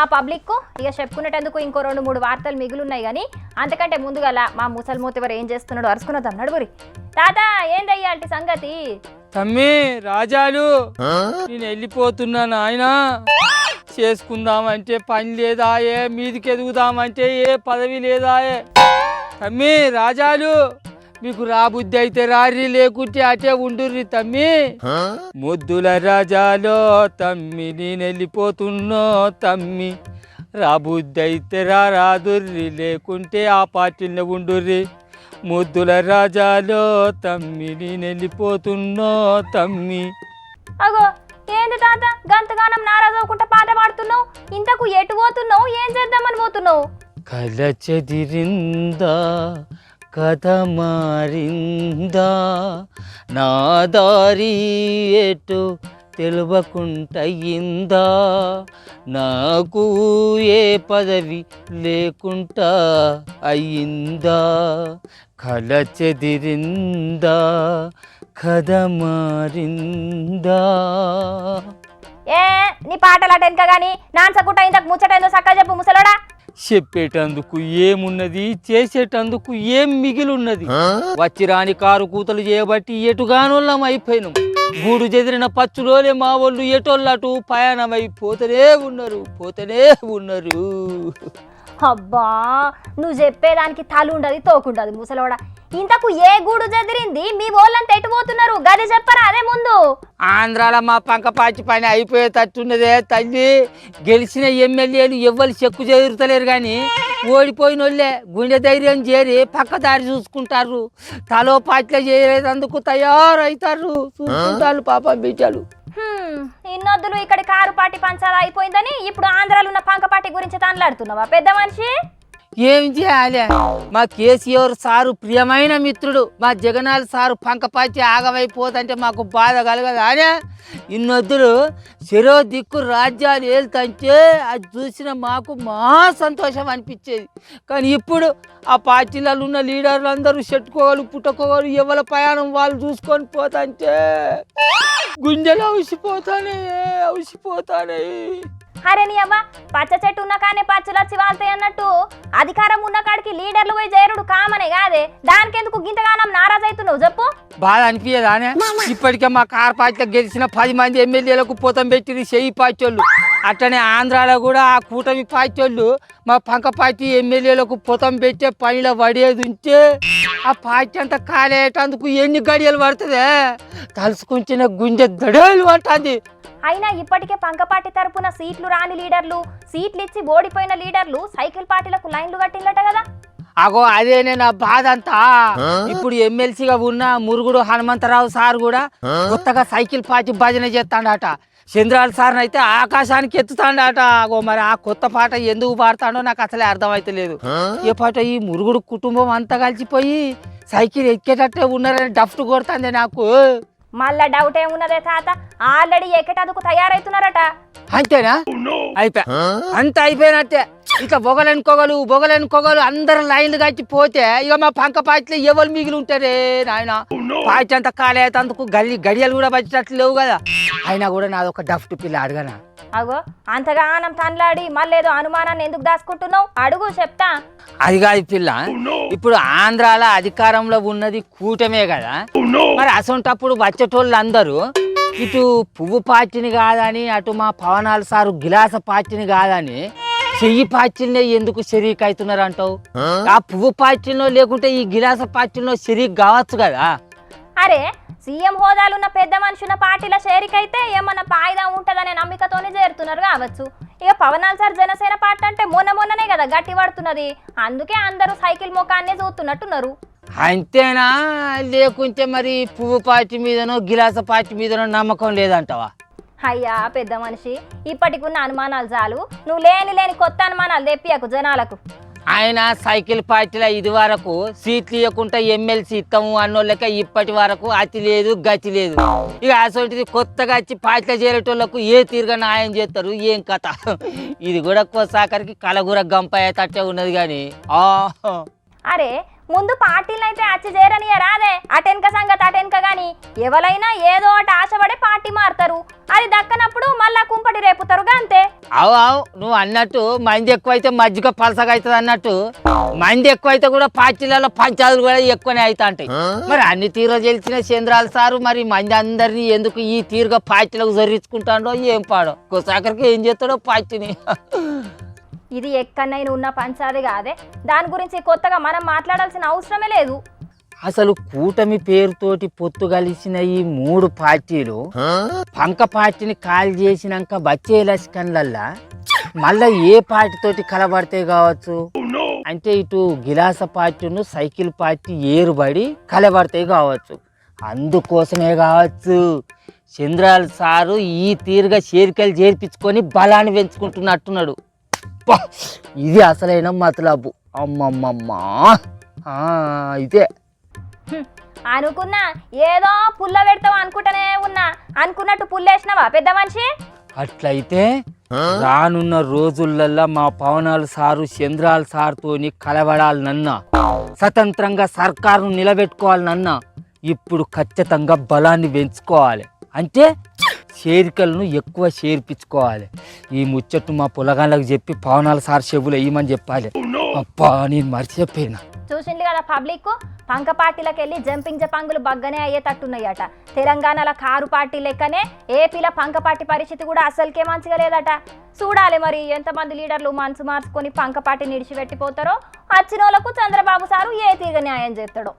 ఆ పబ్లిక్ ఇక చెప్పుకునేటందుకు ఇంకో రెండు మూడు వార్తలు మిగులున్నాయి కానీ అంతకంటే ముందుగల మా ముసలిమూతివరు ఏం చేస్తున్నాడు అరుచుకున్నదాం నడుగురి తాత ఏందయ్యాల్టి సంగతి? తమ్మి రాజాలు నేను వెళ్ళిపోతున్నా నాయన. చేసుకుందామంటే పని లేదా ఏ మీదికి ఎదుగుదామంటే ఏ పదవి లేదా ఏ. తమ్మి రాజాలు. మీకు రాబుద్ధి అయితే రారి లేకుంటే అటే ఉండుర్రి తమ్మి. ముద్దుల రాజాలో తమ్మి నేను వెళ్ళిపోతున్నా తమ్మి రాబుద్ధి అయితే రా రాదుర్రి లేకుంటే ఆ పార్టీలో ఉండుర్రి. ముద్దుల రాజాలో తమ్మి నేను వెళ్ళిపోతున్నా తమ్మి. అగో ఏంది తాత గంతగానం నారాజవుకుంటా పాట పాడుతున్నావు? ఇంతకు ఎటు పోతున్నావు? ఏం చేద్దామని పోతున్నావు? కల చెదిరిందా? కథ మారిందా? నా దారి ఎటు తెలియకుంటయిందా నాకు ఏ పదవి లేకుండా అయ్యిందా? కల చెదిరిందా? కథ మారిందా? ఏ నీ పాటలు అట కానీ గాని నాన్సకుంట ఇంతకు ముచ్చటైందో సక్క చెప్పు ముసలోడా. చెప్పేటందుకు ఏమున్నది చేసేటందుకు ఏం మిగిలున్నది? వచ్చి రాని కారు కూతలు చేయబట్టి ఎటుగానోళ్ళం అయిపోయినాం. గూడు చెదిరిన పచ్చులోనే మా వాళ్ళు ఎటోళ్ళటు పయనమై పోతూనే ఉన్నారు పోతూనే ఉన్నారు. అబ్బా నువ్వు చెప్పేదానికి తలు ఉండదు తోకుండదు ముసలోడా. ఇంతకు ఏ గూడు జదిరింది మీ వాళ్ళంతా ఎటు పోతున్నారు గది చెప్పరా అదే ముందు. ఆంధ్రాల మా పంకపాచి పని అయిపోయేటట్టున్నదే తల్లి. గెలిచిన ఎమ్మెల్యేలు ఎవ్వరు చెక్కు చేరుతలేరు కానీ ఓడిపోయిన వాళ్ళే గుండె ధైర్యం చేరి పక్క దారి చూసుకుంటారు. తలో పాటలు చేయలేదందుకు తయారవుతారు చూసుకుంటారు పాప బిడ్డలు. హ్మ్, ఇన్నొద్దులు ఇక్కడ కారు పాటి పంచాల అయిపోయిందని ఇప్పుడు ఆంధ్రాలో ఉన్న పంకపాటి గురించి తనలాడుతున్నావా పెద్ద మనిషి? ఏం చేయాలి మా కేసీఆర్ సారు ప్రియమైన మిత్రుడు మా జగనాల్ సారు పంకపాచి ఆగమైపోతుంటే మాకు బాధ కలగదు అనే ఇన్నొద్దులు చెరో దిక్కు రాజ్యాలు ఏళ్తంటే అది చూసిన మాకు మా సంతోషం అనిపించేది. కానీ ఇప్పుడు ఆ పార్టీలలో ఉన్న లీడర్లు అందరూ చెట్టుకోగలు పుట్టుకోగలు ఎవరి ప్రయాణం వాళ్ళు చూసుకొని పోతుంటే గుండెలు అవసిపోతానే అవసిపోతానే. అరే నీ అవ్వ పచ్చ చెట్టు ఉన్న కానే పచ్చలు వచ్చి వాళ్తాయి అన్నట్టు. అధికారం ఉన్న కాడికి లీడర్లు పోయి చేరుడు కామనే కాదే. దానికెందుకు గింతగానం నారాజైతున్నావు చెప్పు. బాధ అనిపించదానే ఇప్పటికే మా కార్ పార్టీలో గెలిచిన పది మంది ఎమ్మెల్యేలకు పోతం పెట్టింది చెయ్యి పార్టీ వాళ్ళు అట్లనే ఆంధ్రాలో కూడా ఆ కూటమి పార్టీ వాళ్ళు మా పంక పార్టీ ఎమ్మెల్యేలకు పొతం పెట్టే పనిలో పడేది ఉంటే ఆ పార్టీ అంతా కాలేటందుకు ఎన్ని గడియలు పడుతుందే? తలుసుకుంచిన గుండె దడేలు పడుతుంది అయినా ఇప్పటికే పంకపాటి తరపున సీట్లు రాని లీడర్లు సీట్లు ఇచ్చి ఓడిపోయిన లీడర్లు సైకిల్ పార్టీలకు లైన్లు కట్టిందట కదా? అగో అదేనే నా బాధ అంతా ఇప్పుడు ఎమ్మెల్సీగా ఉన్న మురుగుడు హనుమంతరావు సార్ కూడా కొత్తగా సైకిల్ పార్టీ భజన చేస్తాడట. చంద్రాల సార్ అయితే ఆకాశానికి ఎత్తుతాడట. అగో మరి ఆ కొత్త పాట ఎందుకు పాడతాడో నాకు అసలే అర్థమైతలేదు. ఏ పాట? ఈ మురుగుడు కుటుంబం అంతా కలిసిపోయి సైకిల్ ఎక్కేటట్టే ఉన్నారని డఫ్ట్ కొడుతుంది నాకు. మళ్ళా డౌట్ ఏమున్నదే తాత? ఆల్రెడీ ఎక్కేటందుకు తయారైతున్నారట. అంతేనా? అయిపోయా అంత అయిపోయినట్టే. ఇక బొగలనుకోగలు బొగలనుకోగలు అందరు లైన్లు కట్టి పోతే ఇక మా పంక పాటిలో ఎవరు మిగిలి ఉంటారే నాయన? పాచి అంత కాలేతందుకు గడి గడియలు కూడా వచ్చేటట్లు లేవు కదా. అయినా కూడా నాది ఒక డఫ్ట్ పిల్ల అడగనా? అగో అంతగా ఆనం తనలాడి మళ్ళేదో అనుమానాన్ని ఎందుకు దాచుకుంటున్నావు? అడుగు చెప్తా. అది కాదు పిల్ల. ఇప్పుడు ఆంధ్రాల అధికారంలో ఉన్నది కూటమే కదా. మరి అసొంటప్పుడు వచ్చేటోళ్ళు అందరూ ఇటు పువ్వు పార్టీని కాదని అటు మా పవనాలు సారు గిలాస పార్టీని కాదని చెయ్యి పార్టీలనే ఎందుకు షరీక్ అవుతున్నారు అంటావు? ఆ? పువ్వు పార్టీలో లేకుంటే ఈ గిలాస పార్టీలో షరీక్ కావచ్చు కదా? అరే సీఎం హోదాలున్న పెద్ద మనుషుల పార్టీల చేరికైతే ఏమన్నా పాయిదా ఉంటుందనే నమ్మికతోనే చేరుతున్నారు కావచ్చు. ఇక పవనాల్ సార్ జనసేన పార్టీ అంటే మొన్న మొన్ననే కదా గట్టి పడుతున్నది. అందుకే అందరూ సైకిల్ ముఖాన్నే చూస్తున్నట్టున్నారు. అంతేనా? లేకుంటే మరి పువ్వు పార్టీ మీదనో గిలాస పార్టీ మీదనో నమ్మకం లేదంటావా? అయ్యా పెద్ద మనిషి. ఇప్పటికున్న అనుమానాలు చాలు. నువ్వు లేని లేని కొత్త అనుమానాలు తెప్పియకు జనాలకు. ఆయన సైకిల్ పార్టీలో ఇది వరకు సీట్లు ఇవ్వకుండా ఎమ్మెల్సీ ఇస్తాము అన్నోళ్ళక ఇప్పటి వరకు అతి లేదు గతి లేదు. ఇక అసలు కొత్తగా వచ్చి పార్టీలో చేరేటోళ్ళకు ఏ తీరుగా న్యాయం చేస్తారు? ఏం కథ? ఇది కూడా కొసాకరికి కలగూర గంప అయ్యేటట్టే ఉన్నది కానీ. అరే ముందు పార్టీలు అయితే అచ్చి చేరనియ రాదే అటెన్క సంగతి అటెన్క గాని ఎవరైనా ఏదో ఒకటి ఆశపడే పార్టీ మారుతారు. అది దక్కనప్పుడు మళ్ళా కుంపటి రేపుతారుగా అంతే అవు అవు నువ్వు అన్నట్టు మంది ఎక్కువైతే మజ్జిగ పలసగా అవుతుంది అన్నట్టు. మంది ఎక్కువైతే కూడా పార్టీలలో పంచాయతీలు కూడా ఎక్కువనే అవుతా ఉంటాయి మరి అన్ని తీరుగా గెలిచిన చంద్రాలు సారు మరి మంది అందరినీ ఎందుకు ఈ తీరుగా పార్టీలకు జరించుకుంటాడో ఏం పాడో? కొసాకరికి ఏం చేస్తాడో పార్టీని? ఇది ఎక్కడైనా ఉన్న పంచాది కాదే. దాని గురించి కొత్తగా మనం మాట్లాడాల్సిన అవసరమే లేదు. అసలు కూటమి పేరుతోటి పొత్తు కలిసిన ఈ మూడు పార్టీలు పంక పార్టీని కాల్ చేసినాక వచ్చే ఎలక్షన్లల్లా మళ్ళా ఏ పార్టీతోటి కలబడితే కావచ్చు? అంటే ఇటు గిలాస పార్టీను సైకిల్ పార్టీ ఏరుబడి కలబడతాయి కావచ్చు. అందుకోసమే కావచ్చు చంద్రాల సారు ఈ తీరుగా చేరికలు చేర్పించుకొని బలాన్ని పెంచుకుంటున్నట్టున్నాడు. అబ్బా, ఇది అసలైన మతలబు. అమ్మమ్మమ్మా. ఆ, ఇదే. అనుకున్నా ఏదో పుల్ల పెడతావు అనుకుంటానే ఉన్నా. అనుకున్నట్టు పుల్లేసినావా పెద్ద మనిషి? అట్లయితే రానున్న రోజులల్లా మా పవనాలు సారు చంద్రాల సార్తోని కలబడాలనన్నా స్వతంత్రంగా సర్కారును నిలబెట్టుకోవాలనన్నా ఇప్పుడు ఖచ్చితంగా బలాన్ని పెంచుకోవాలి. అంటే చేరికలను ఎక్కువ చేర్పించుకోవాలి. ఈ ముచ్చట్టు మా పొలగాళ్ళకి చెప్పి పవనాల సార్ చెవులు వేయమని చెప్పాలి. అబ్బా నేను మర్చిపోయినా. చూసింది కదా పబ్లిక్? పంక పార్టీలకు వెళ్ళి జంపింగ్ జపాంగులు బగ్గనే అయ్యేటట్టున్నాయట. తెలంగాణలో కారు పార్టీ లెక్కనే ఏపీలో పంక పార్టీ పరిస్థితి కూడా అసలుకే మంచిగా లేదట. చూడాలి మరి ఎంతమంది లీడర్లు మనసు మార్చుకొని పంక పార్టీ నిడిచిపెట్టిపోతారో. వచ్చిన వాళ్ళకు చంద్రబాబు సారు ఏ తీగ న్యాయం చేస్తాడో.